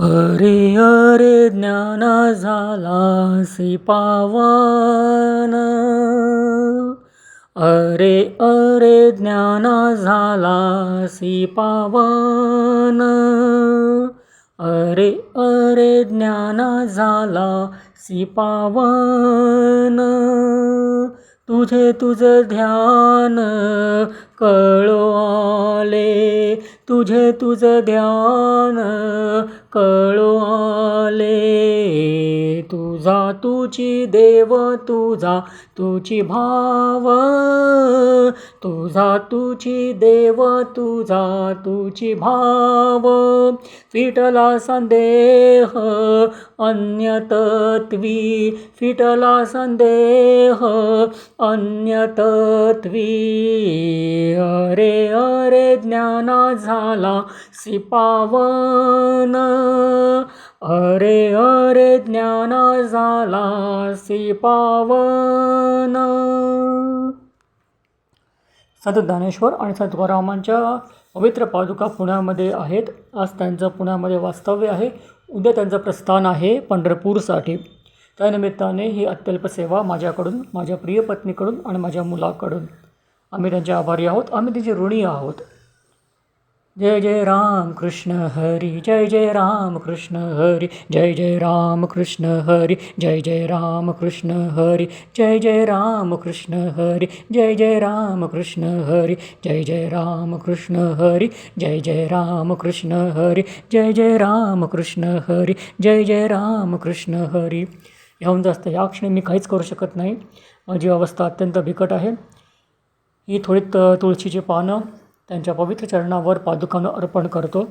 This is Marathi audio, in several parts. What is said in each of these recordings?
अरे अरे ज्ञान झालासी पावन. अरे अरे ज्ञान झालासी पावन. अरे अरे ज्ञान झाला सी पावन. तुझे तुझं ध्यान कळो आले तुझे तुझं ध्यान कळले. तुझा तुझी देव तुझा तुझी भाव. तुझा तुझी देव तुझा तुझी भाव. फिटला संदेह अन्यतत्वी. फिटला संदेह अन्यतत्वी. अरे अरे ज्ञाना झाला सिपावन. अरे अरे ज्ञाना झाला सिपावन. संत ज्ञानेश्वर आणि संत तुकारामांच्या पवित्र पादुका पुण्यामध्ये आहेत. आज त्यांचं पुण्यामध्ये वास्तव्य आहे. उद्या त्यांचं प्रस्थान आहे पंढरपूरसाठी. त्यानिमित्ताने ही अत्यल्प सेवा माझ्याकडून माझ्या प्रिय पत्नीकडून आणि माझ्या मुलाकडून. आम्ही त्यांचे आभारी आहोत. आम्ही तिचे ऋणी आहोत. जय जय राम कृष्ण हरी जय जय राम कृष्ण हरी जय जय राम कृष्ण हरी जय जय राम कृष्ण हरी जय जय राम कृष्ण हरी जय जय राम कृष्ण हरी जय जय राम कृष्ण हरी जय जय राम कृष्ण हरी जय जय राम कृष्ण हरी जय जय राम कृष्ण हरी ह्याहून जास्त या क्षणी मी काहीच करू शकत नाही माझी अवस्था अत्यंत बिकट आहे ही थोडी तुळशीची पानं त्यांच्या पवित्र चरणावर पादुकानं अर्पण करतो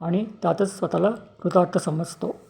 आणि त्यातच स्वतःला कृतार्थ समजतो.